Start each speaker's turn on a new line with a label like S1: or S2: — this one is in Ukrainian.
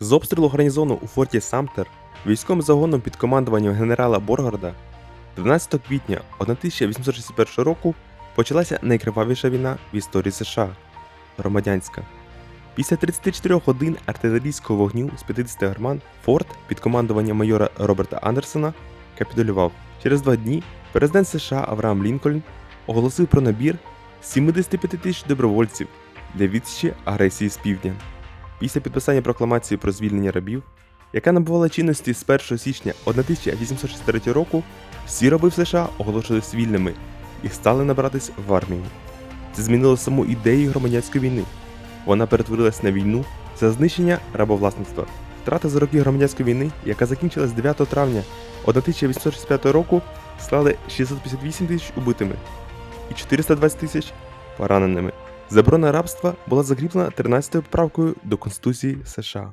S1: З обстрілу гарнізону у форті Самтер військовим загоном під командуванням генерала Боргарда 12 квітня 1861 року почалася найкривавіша війна в історії США громадянська. Після 34 годин артилерійського вогню з 50 гарман форт під командуванням майора Роберта Андерсона капітулював. Через два дні президент США Авраам Лінкольн оголосив про набір 75 тисяч добровольців для відсічі агресії з півдня. Після підписання прокламації про звільнення рабів, яка набувала чинності з 1 січня 1863 року, всі раби в США оголошились вільними і стали набиратись в армію. Це змінило саму ідею громадянської війни. Вона перетворилась на війну за знищення рабовласництва. Втрати за роки громадянської війни, яка закінчилась 9 травня 1865 року, склали 658 тисяч убитими і 420 тисяч пораненими. Заборона рабства була закріплена 13 правкою до Конституції США.